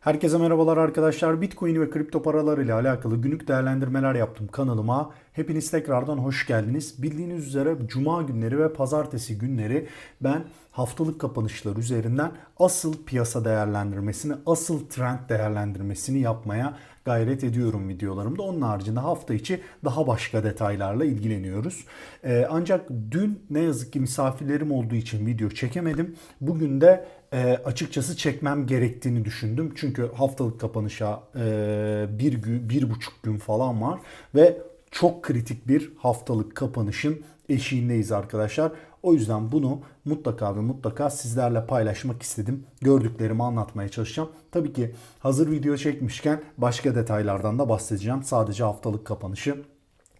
Herkese merhabalar arkadaşlar. Bitcoin ve kripto paralar ile alakalı günlük değerlendirmeler yaptım kanalıma. Hepiniz tekrardan hoş geldiniz. Bildiğiniz üzere cuma günleri ve pazartesi günleri ben haftalık kapanışlar üzerinden asıl piyasa değerlendirmesini, asıl trend değerlendirmesini yapmaya gayret ediyorum videolarımda. Onun haricinde hafta içi daha başka detaylarla ilgileniyoruz. Ee, ancak dün ne yazık ki misafirlerim olduğu için video çekemedim. Bugün de e, açıkçası çekmem gerektiğini düşündüm. Çünkü haftalık kapanışa e, bir, gün, bir buçuk gün falan var ve çok kritik bir haftalık kapanışın eşiğindeyiz arkadaşlar. O yüzden bunu mutlaka ve mutlaka sizlerle paylaşmak istedim. Gördüklerimi anlatmaya çalışacağım. Tabii ki hazır video çekmişken başka detaylardan da bahsedeceğim. Sadece haftalık kapanışı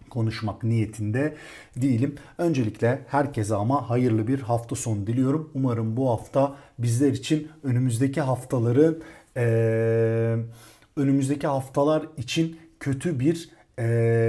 konuşmak niyetinde değilim. Öncelikle herkese ama hayırlı bir hafta sonu diliyorum. Umarım bu hafta bizler için önümüzdeki haftaların önümüzdeki haftalar için kötü bir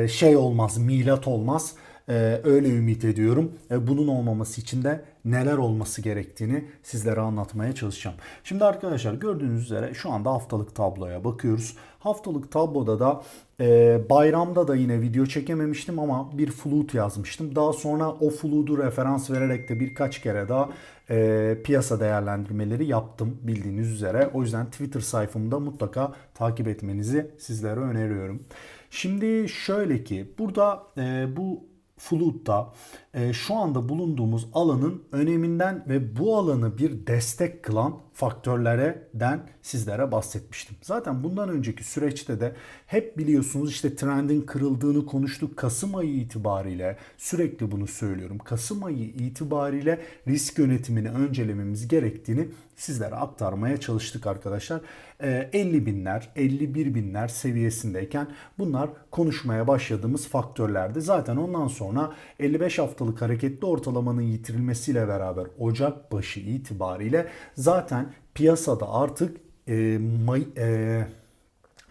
şey olmaz, milat olmaz. Eee, öyle ümit ediyorum. E, bunun olmaması için de neler olması gerektiğini sizlere anlatmaya çalışacağım. Şimdi arkadaşlar gördüğünüz üzere şu anda haftalık tabloya bakıyoruz. Haftalık tabloda da e, bayramda da yine video çekememiştim ama bir float yazmıştım. Daha sonra o float'u referans vererek de birkaç kere daha e, piyasa değerlendirmeleri yaptım bildiğiniz üzere. O yüzden Twitter sayfamda mutlaka takip etmenizi sizlere öneriyorum. Şimdi şöyle ki burada e, bu Flood'da e, şu anda bulunduğumuz alanın öneminden ve bu alanı bir destek kılan faktörlerden sizlere bahsetmiştim. Zaten bundan önceki süreçte de hep biliyorsunuz işte trendin kırıldığını konuştuk. Kasım ayı itibariyle sürekli bunu söylüyorum. Kasım ayı itibariyle risk yönetimini öncelememiz gerektiğini sizlere aktarmaya çalıştık arkadaşlar. E, 50 binler, 51 binler seviyesindeyken bunlar konuşmaya başladığımız faktörlerdi. Zaten ondan sonra 55 haftalık hareketli ortalamanın yitirilmesiyle beraber Ocak başı itibariyle zaten piyasada artık e, May, e,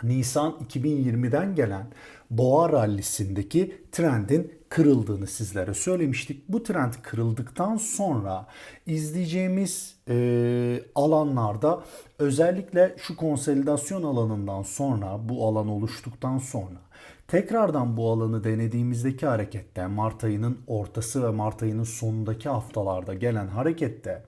Nisan 2020'den gelen boğa rallisindeki trendin kırıldığını sizlere söylemiştik. Bu trend kırıldıktan sonra izleyeceğimiz e, alanlarda özellikle şu konsolidasyon alanından sonra bu alan oluştuktan sonra tekrardan bu alanı denediğimizdeki harekette Mart ayının ortası ve Mart ayının sonundaki haftalarda gelen harekette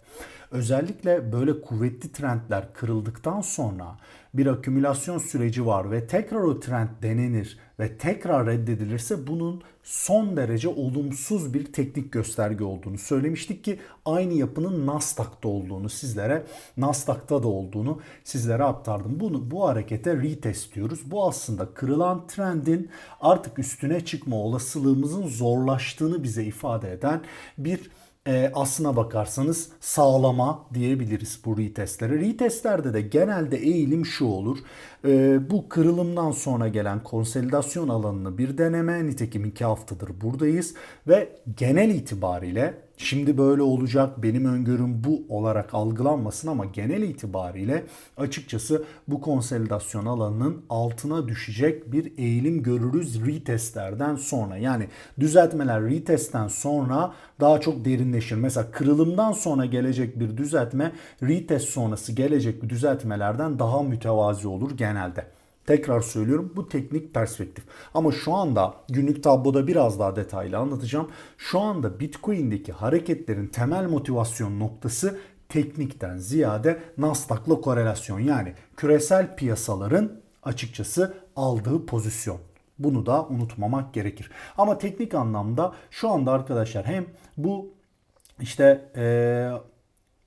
özellikle böyle kuvvetli trendler kırıldıktan sonra bir akümülasyon süreci var ve tekrar o trend denenir ve tekrar reddedilirse bunun son derece olumsuz bir teknik gösterge olduğunu söylemiştik ki aynı yapının Nasdaq'ta olduğunu sizlere Nasdaq'ta da olduğunu sizlere aktardım. Bunu bu harekete retest diyoruz. Bu aslında kırılan trendin artık üstüne çıkma olasılığımızın zorlaştığını bize ifade eden bir e, aslına bakarsanız sağlama diyebiliriz bu retestlere. Retestlerde de genelde eğilim şu olur. E, bu kırılımdan sonra gelen konsolidasyon alanını bir deneme. Nitekim iki haftadır buradayız. Ve genel itibariyle şimdi böyle olacak benim öngörüm bu olarak algılanmasın ama genel itibariyle açıkçası bu konsolidasyon alanının altına düşecek bir eğilim görürüz retestlerden sonra. Yani düzeltmeler retestten sonra daha çok derinleşir. Mesela kırılımdan sonra gelecek bir düzeltme retest sonrası gelecek düzeltmelerden daha mütevazi olur genelde. Tekrar söylüyorum bu teknik perspektif. Ama şu anda günlük tabloda biraz daha detaylı anlatacağım. Şu anda Bitcoin'deki hareketlerin temel motivasyon noktası teknikten ziyade Nasdaq'la korelasyon. Yani küresel piyasaların açıkçası aldığı pozisyon. Bunu da unutmamak gerekir. Ama teknik anlamda şu anda arkadaşlar hem bu işte ee,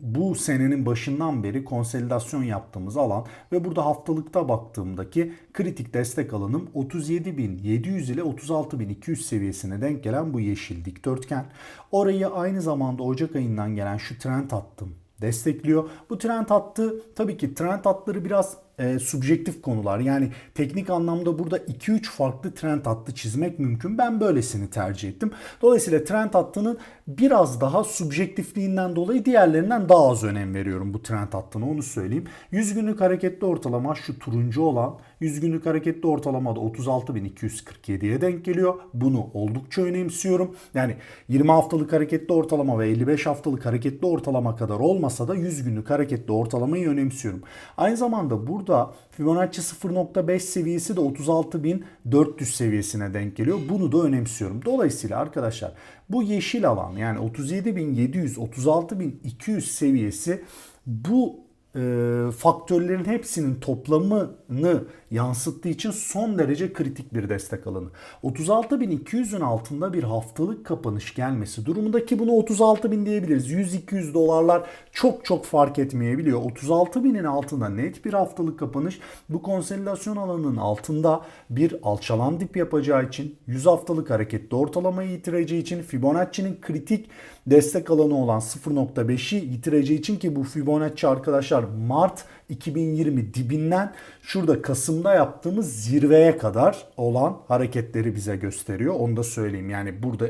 bu senenin başından beri konsolidasyon yaptığımız alan ve burada haftalıkta baktığımdaki kritik destek alanım 37.700 ile 36.200 seviyesine denk gelen bu yeşil dikdörtgen. Orayı aynı zamanda Ocak ayından gelen şu trend hattım destekliyor. Bu trend hattı tabii ki trend hatları biraz e, subjektif konular. Yani teknik anlamda burada 2-3 farklı trend hattı çizmek mümkün. Ben böylesini tercih ettim. Dolayısıyla trend hattının biraz daha subjektifliğinden dolayı diğerlerinden daha az önem veriyorum bu trend hattına onu söyleyeyim. 100 günlük hareketli ortalama şu turuncu olan 100 günlük hareketli ortalama da 36.247'ye denk geliyor. Bunu oldukça önemsiyorum. Yani 20 haftalık hareketli ortalama ve 55 haftalık hareketli ortalama kadar olmasa da 100 günlük hareketli ortalamayı önemsiyorum. Aynı zamanda burada Fibonacci 0.5 seviyesi de 36.400 seviyesine denk geliyor. Bunu da önemsiyorum. Dolayısıyla arkadaşlar bu yeşil alan yani 37.700 36.200 seviyesi bu e, faktörlerin hepsinin toplamını yansıttığı için son derece kritik bir destek alanı. 36.200'ün altında bir haftalık kapanış gelmesi durumunda ki bunu 36.000 diyebiliriz. 100-200 dolarlar çok çok fark etmeyebiliyor. 36.000'in altında net bir haftalık kapanış bu konsolidasyon alanının altında bir alçalan dip yapacağı için 100 haftalık hareketli ortalamayı yitireceği için Fibonacci'nin kritik destek alanı olan 0.5'i yitireceği için ki bu Fibonacci arkadaşlar Mart 2020 dibinden şurada Kasım'da yaptığımız zirveye kadar olan hareketleri bize gösteriyor. Onu da söyleyeyim. Yani burada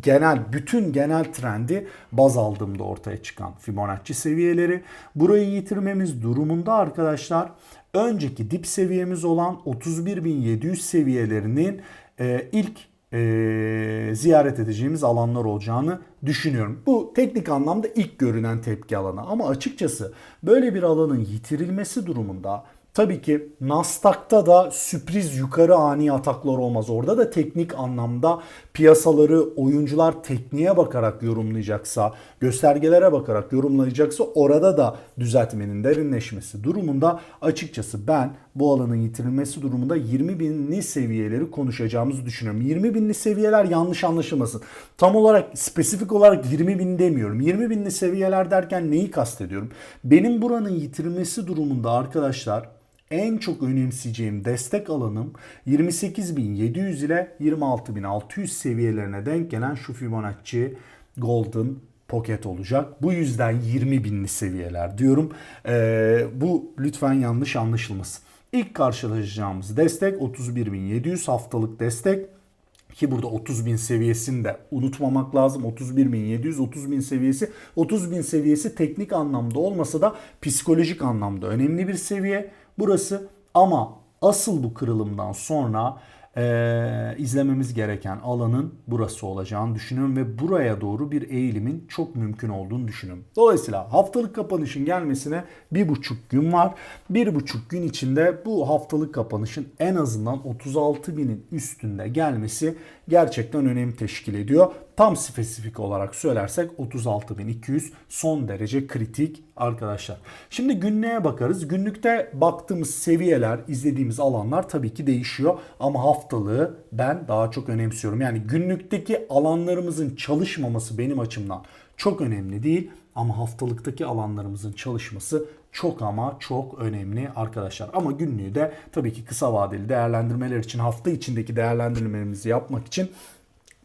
genel bütün genel trendi baz aldığımda ortaya çıkan Fibonacci seviyeleri. Burayı yitirmemiz durumunda arkadaşlar önceki dip seviyemiz olan 31.700 seviyelerinin e, ilk e, ziyaret edeceğimiz alanlar olacağını düşünüyorum. Bu teknik anlamda ilk görünen tepki alanı ama açıkçası böyle bir alanın yitirilmesi durumunda Tabii ki Nasdaq'ta da sürpriz yukarı ani ataklar olmaz. Orada da teknik anlamda piyasaları oyuncular tekniğe bakarak yorumlayacaksa, göstergelere bakarak yorumlayacaksa orada da düzeltmenin derinleşmesi durumunda açıkçası ben bu alanın yitirilmesi durumunda 20 binli seviyeleri konuşacağımızı düşünüyorum. 20 binli seviyeler yanlış anlaşılmasın. Tam olarak spesifik olarak 20 bin demiyorum. 20 binli seviyeler derken neyi kastediyorum? Benim buranın yitirilmesi durumunda arkadaşlar en çok önemseyeceğim destek alanım 28.700 ile 26.600 seviyelerine denk gelen şu Fibonacci Golden Pocket olacak. Bu yüzden 20 binli seviyeler diyorum. Ee, bu lütfen yanlış anlaşılmasın. İlk karşılaşacağımız destek 31.700 haftalık destek ki burada 30 bin seviyesini de unutmamak lazım. 31.700, 30 bin seviyesi. 30 bin seviyesi teknik anlamda olmasa da psikolojik anlamda önemli bir seviye burası. Ama asıl bu kırılımdan sonra e, izlememiz gereken alanın burası olacağını düşünüyorum ve buraya doğru bir eğilimin çok mümkün olduğunu düşünüyorum. Dolayısıyla haftalık kapanışın gelmesine bir buçuk gün var. Bir buçuk gün içinde bu haftalık kapanışın en azından 36 binin üstünde gelmesi gerçekten önem teşkil ediyor. Tam spesifik olarak söylersek 36.200 son derece kritik arkadaşlar. Şimdi günlüğe bakarız. Günlükte baktığımız seviyeler, izlediğimiz alanlar tabii ki değişiyor. Ama haftalığı ben daha çok önemsiyorum. Yani günlükteki alanlarımızın çalışmaması benim açımdan çok önemli değil. Ama haftalıktaki alanlarımızın çalışması çok ama çok önemli arkadaşlar. Ama günlüğü de tabii ki kısa vadeli değerlendirmeler için hafta içindeki değerlendirmelerimizi yapmak için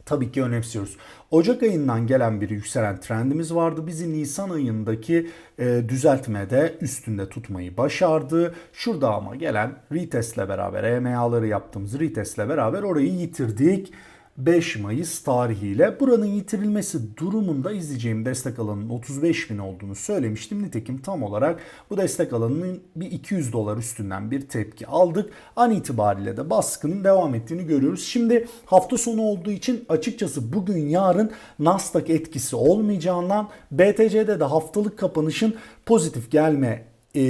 tabii ki önemsiyoruz. Ocak ayından gelen bir yükselen trendimiz vardı. Bizi Nisan ayındaki e, düzeltmede üstünde tutmayı başardı. Şurada ama gelen retestle beraber EMA'ları yaptığımız retestle beraber orayı yitirdik. 5 Mayıs tarihiyle buranın yitirilmesi durumunda izleyeceğim destek alanının 35 bin olduğunu söylemiştim. Nitekim tam olarak bu destek alanının bir 200 dolar üstünden bir tepki aldık. An itibariyle de baskının devam ettiğini görüyoruz. Şimdi hafta sonu olduğu için açıkçası bugün yarın Nasdaq etkisi olmayacağından BTC'de de haftalık kapanışın pozitif gelme e,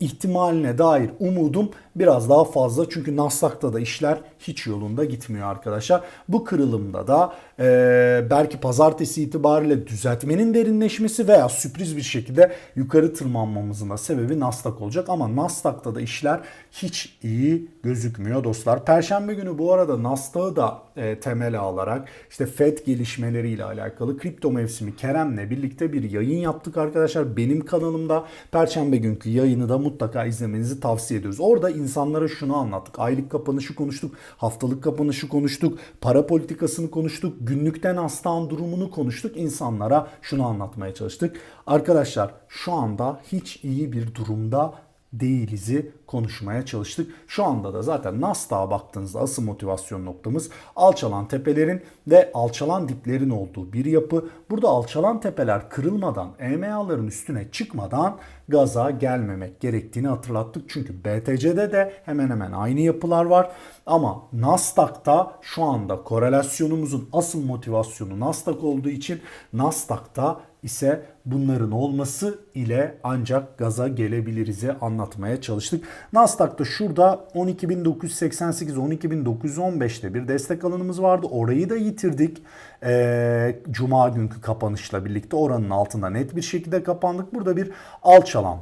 ihtimaline dair umudum biraz daha fazla. Çünkü Nasdaq'ta da işler hiç yolunda gitmiyor arkadaşlar. Bu kırılımda da e, belki pazartesi itibariyle düzeltmenin derinleşmesi veya sürpriz bir şekilde yukarı tırmanmamızın da sebebi Nasdaq olacak. Ama Nasdaq'ta da işler hiç iyi gözükmüyor dostlar. Perşembe günü bu arada Nasdaq'ı da e, temele alarak işte FED gelişmeleriyle alakalı kripto mevsimi Kerem'le birlikte bir yayın yaptık arkadaşlar. Benim kanalımda Perşembe günkü yayını da mutlaka izlemenizi tavsiye ediyoruz. Orada insanlara şunu anlattık. Aylık kapanışı konuştuk, haftalık kapanışı konuştuk, para politikasını konuştuk, günlükten aslan durumunu konuştuk. İnsanlara şunu anlatmaya çalıştık. Arkadaşlar şu anda hiç iyi bir durumda değilizi konuşmaya çalıştık. Şu anda da zaten Nasdaq'a baktığınızda asıl motivasyon noktamız alçalan tepelerin ve alçalan diplerin olduğu bir yapı. Burada alçalan tepeler kırılmadan, EMA'ların üstüne çıkmadan gaza gelmemek gerektiğini hatırlattık. Çünkü BTC'de de hemen hemen aynı yapılar var. Ama Nasdaq'ta şu anda korelasyonumuzun asıl motivasyonu Nasdaq olduğu için Nasdaq'ta ise bunların olması ile ancak gaza gelebiliriz'i anlatmaya çalıştık. Nasdaq'ta şurada 12.988-12.915'te bir destek alanımız vardı. Orayı da yitirdik. Ee, Cuma günkü kapanışla birlikte oranın altında net bir şekilde kapandık. Burada bir alçalan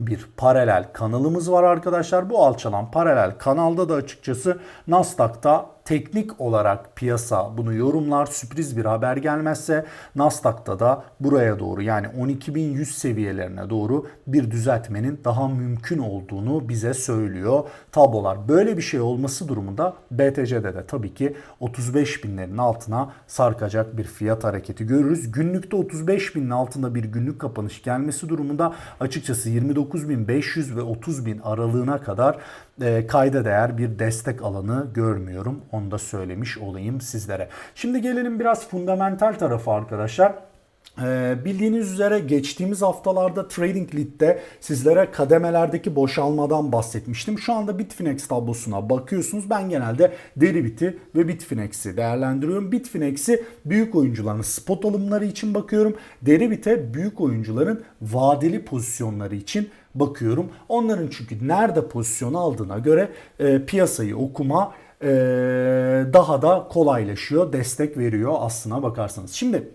bir paralel kanalımız var arkadaşlar. Bu alçalan paralel kanalda da açıkçası Nasdaq'ta teknik olarak piyasa bunu yorumlar. Sürpriz bir haber gelmezse Nasdaq'ta da buraya doğru yani 12.100 seviyelerine doğru bir düzeltmenin daha mümkün olduğunu bize söylüyor tablolar. Böyle bir şey olması durumunda BTC'de de tabii ki 35 binlerin altına sarkacak bir fiyat hareketi görürüz. Günlükte 35 binin altında bir günlük kapanış gelmesi durumunda açıkçası 29.500 ve 30.000 aralığına kadar e, kayda değer bir destek alanı görmüyorum. Onu da söylemiş olayım sizlere. Şimdi gelelim biraz fundamental tarafı arkadaşlar. Ee, bildiğiniz üzere geçtiğimiz haftalarda Trading Lead'de sizlere kademelerdeki boşalmadan bahsetmiştim. Şu anda Bitfinex tablosuna bakıyorsunuz. Ben genelde Deribit'i ve Bitfinex'i değerlendiriyorum. Bitfinex'i büyük oyuncuların spot alımları için bakıyorum. Deribit'e büyük oyuncuların vadeli pozisyonları için bakıyorum. Onların çünkü nerede pozisyon aldığına göre e, piyasayı okuma e, daha da kolaylaşıyor, destek veriyor aslına bakarsanız. Şimdi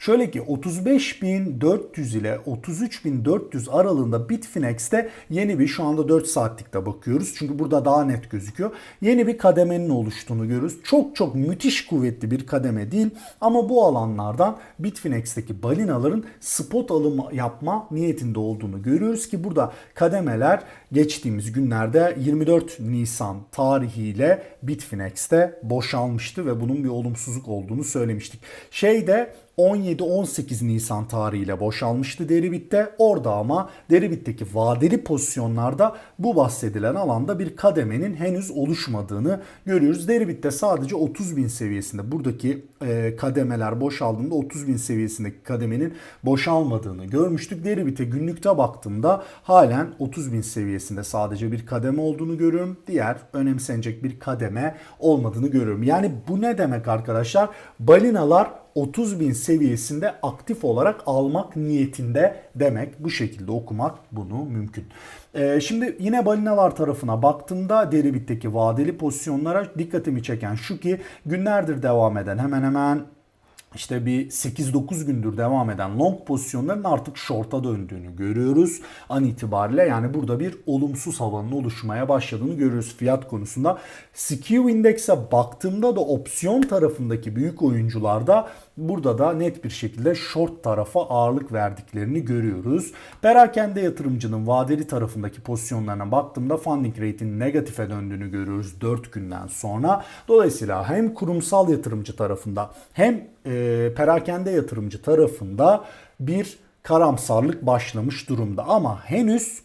Şöyle ki 35.400 ile 33.400 aralığında Bitfinex'te yeni bir şu anda 4 saatlikte bakıyoruz. Çünkü burada daha net gözüküyor. Yeni bir kademenin oluştuğunu görüyoruz. Çok çok müthiş kuvvetli bir kademe değil ama bu alanlardan Bitfinex'teki balinaların spot alım yapma niyetinde olduğunu görüyoruz ki burada kademeler geçtiğimiz günlerde 24 Nisan tarihiyle Bitfinex'te boşalmıştı ve bunun bir olumsuzluk olduğunu söylemiştik. Şeyde 17-18 Nisan tarihiyle boşalmıştı Deribit'te. Orada ama Deribit'teki vadeli pozisyonlarda bu bahsedilen alanda bir kademenin henüz oluşmadığını görüyoruz. Deribit'te sadece 30 bin seviyesinde buradaki e, kademeler boşaldığında 30 bin seviyesindeki kademenin boşalmadığını görmüştük. Deribit'e günlükte baktığımda halen 30 bin seviyesinde sadece bir kademe olduğunu görüyorum. Diğer önemsenecek bir kademe olmadığını görüyorum. Yani bu ne demek arkadaşlar? Balinalar 30 bin seviyesinde aktif olarak almak niyetinde demek. Bu şekilde okumak bunu mümkün. Ee, şimdi yine balinalar tarafına baktığımda deribitteki vadeli pozisyonlara dikkatimi çeken şu ki günlerdir devam eden hemen hemen işte bir 8-9 gündür devam eden long pozisyonların artık short'a döndüğünü görüyoruz an itibariyle. Yani burada bir olumsuz havanın oluşmaya başladığını görüyoruz fiyat konusunda. Skew Index'e baktığımda da opsiyon tarafındaki büyük oyuncularda burada da net bir şekilde short tarafa ağırlık verdiklerini görüyoruz. Perakende yatırımcının vadeli tarafındaki pozisyonlarına baktığımda funding rate'in negatife döndüğünü görüyoruz 4 günden sonra. Dolayısıyla hem kurumsal yatırımcı tarafında hem e, perakende yatırımcı tarafında bir karamsarlık başlamış durumda. Ama henüz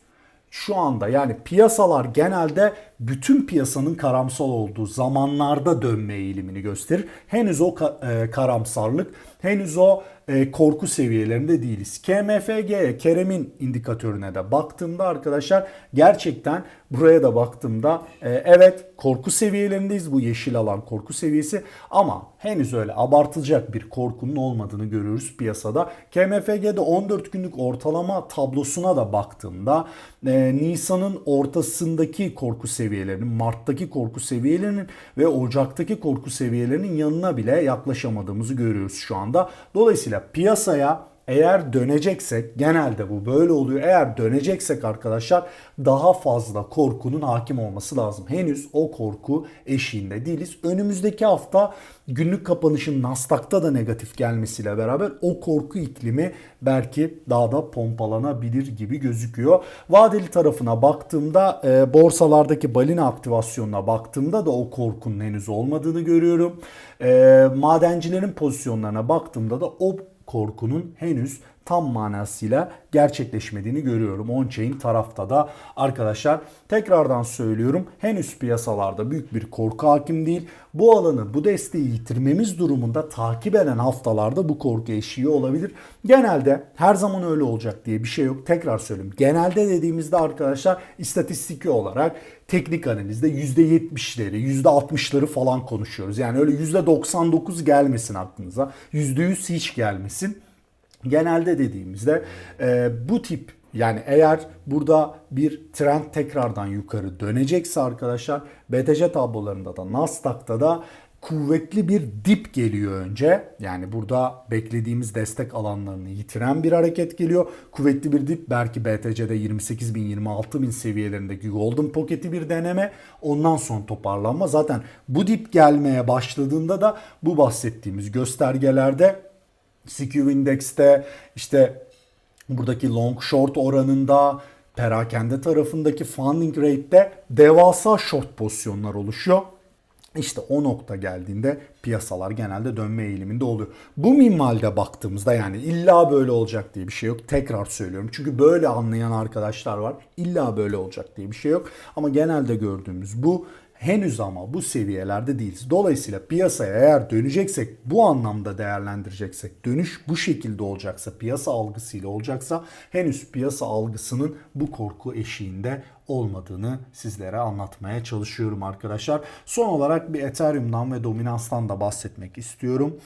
şu anda yani piyasalar genelde bütün piyasanın karamsal olduğu zamanlarda dönme eğilimini gösterir. Henüz o e, karamsarlık, henüz o e, korku seviyelerinde değiliz. KMFG, Kerem'in indikatörüne de baktığımda arkadaşlar gerçekten buraya da baktığımda e, evet korku seviyelerindeyiz. Bu yeşil alan korku seviyesi ama henüz öyle abartılacak bir korkunun olmadığını görüyoruz piyasada. KMFG'de 14 günlük ortalama tablosuna da baktığımda e, Nisan'ın ortasındaki korku seviyelerinin, Mart'taki korku seviyelerinin ve Ocak'taki korku seviyelerinin yanına bile yaklaşamadığımızı görüyoruz şu anda. Dolayısıyla piyasaya eğer döneceksek genelde bu böyle oluyor. Eğer döneceksek arkadaşlar daha fazla korkunun hakim olması lazım. Henüz o korku eşiğinde değiliz. Önümüzdeki hafta günlük kapanışın Nasdaq'ta da negatif gelmesiyle beraber o korku iklimi belki daha da pompalanabilir gibi gözüküyor. Vadeli tarafına baktığımda e, borsalardaki balina aktivasyonuna baktığımda da o korkunun henüz olmadığını görüyorum. E, madencilerin pozisyonlarına baktığımda da o korkunun henüz tam manasıyla gerçekleşmediğini görüyorum. On-chain tarafta da arkadaşlar tekrardan söylüyorum henüz piyasalarda büyük bir korku hakim değil. Bu alanı bu desteği yitirmemiz durumunda takip eden haftalarda bu korku eşiği olabilir. Genelde her zaman öyle olacak diye bir şey yok. Tekrar söyleyeyim. Genelde dediğimizde arkadaşlar istatistiki olarak teknik analizde %70'leri, %60'ları falan konuşuyoruz. Yani öyle %99 gelmesin aklınıza. %100 hiç gelmesin. Genelde dediğimizde e, bu tip yani eğer burada bir trend tekrardan yukarı dönecekse arkadaşlar BTC tablolarında da Nasdaq'ta da kuvvetli bir dip geliyor önce. Yani burada beklediğimiz destek alanlarını yitiren bir hareket geliyor. Kuvvetli bir dip belki BTC'de 28 bin 26 bin seviyelerindeki Golden Pocket'i bir deneme. Ondan sonra toparlanma. Zaten bu dip gelmeye başladığında da bu bahsettiğimiz göstergelerde CQ Index'te işte buradaki long short oranında perakende tarafındaki funding rate'de devasa short pozisyonlar oluşuyor. İşte o nokta geldiğinde piyasalar genelde dönme eğiliminde oluyor. Bu minvalde baktığımızda yani illa böyle olacak diye bir şey yok. Tekrar söylüyorum. Çünkü böyle anlayan arkadaşlar var. İlla böyle olacak diye bir şey yok. Ama genelde gördüğümüz bu. Henüz ama bu seviyelerde değiliz. Dolayısıyla piyasaya eğer döneceksek, bu anlamda değerlendireceksek, dönüş bu şekilde olacaksa, piyasa algısıyla olacaksa henüz piyasa algısının bu korku eşiğinde olmadığını sizlere anlatmaya çalışıyorum arkadaşlar. Son olarak bir Ethereum'dan ve dominanstan da bahsetmek istiyorum.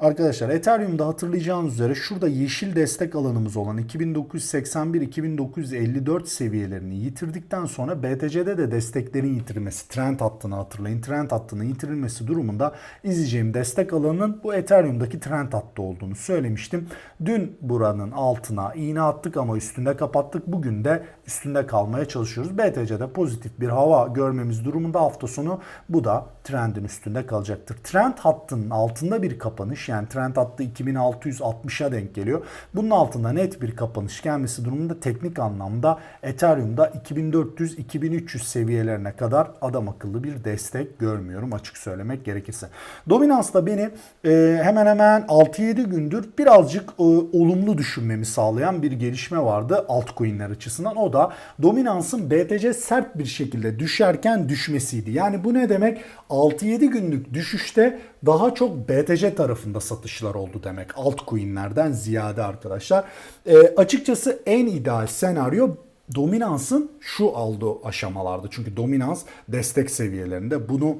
Arkadaşlar Ethereum'da hatırlayacağınız üzere şurada yeşil destek alanımız olan 2981-2954 seviyelerini yitirdikten sonra BTC'de de desteklerin yitirmesi, trend hattını hatırlayın. Trend hattının yitirilmesi durumunda izleyeceğim destek alanının bu Ethereum'daki trend hattı olduğunu söylemiştim. Dün buranın altına iğne attık ama üstünde kapattık. Bugün de üstünde kalmaya çalışıyoruz. BTC'de pozitif bir hava görmemiz durumunda hafta sonu bu da trendin üstünde kalacaktır. Trend hattının altında bir kapanış yani trend hattı 2660'a denk geliyor. Bunun altında net bir kapanış gelmesi durumunda teknik anlamda Ethereum'da 2400-2300 seviyelerine kadar adam akıllı bir destek görmüyorum açık söylemek gerekirse. Dominans'ta beni e, hemen hemen 6-7 gündür birazcık e, olumlu düşünmemi sağlayan bir gelişme vardı altcoin'ler açısından. O da dominansın BTC sert bir şekilde düşerken düşmesiydi. Yani bu ne demek? 6-7 günlük düşüşte daha çok BTC tarafında satışlar oldu demek. Altcoin'lerden ziyade arkadaşlar. E, açıkçası en ideal senaryo dominansın şu aldığı aşamalarda. Çünkü dominans destek seviyelerinde bunu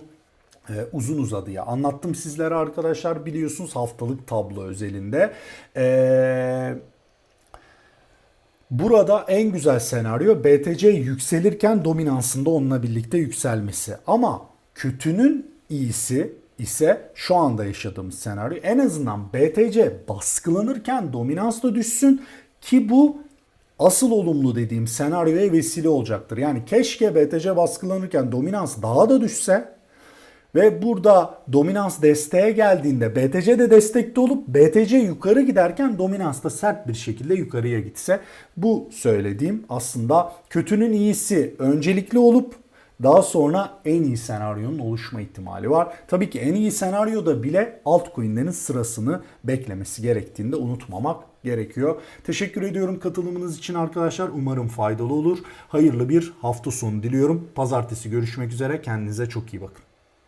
e, uzun uzadıya anlattım sizlere arkadaşlar biliyorsunuz haftalık tablo özelinde. Eee Burada en güzel senaryo BTC yükselirken dominansında onunla birlikte yükselmesi. Ama kötünün iyisi ise şu anda yaşadığımız senaryo en azından BTC baskılanırken dominans da düşsün ki bu asıl olumlu dediğim senaryoya vesile olacaktır. Yani keşke BTC baskılanırken dominans daha da düşse ve burada dominans desteğe geldiğinde BTC de destekte olup BTC yukarı giderken dominans da sert bir şekilde yukarıya gitse bu söylediğim aslında kötünün iyisi öncelikli olup daha sonra en iyi senaryonun oluşma ihtimali var. Tabii ki en iyi senaryoda bile altcoin'lerin sırasını beklemesi gerektiğini de unutmamak gerekiyor. Teşekkür ediyorum katılımınız için arkadaşlar. Umarım faydalı olur. Hayırlı bir hafta sonu diliyorum. Pazartesi görüşmek üzere. Kendinize çok iyi bakın.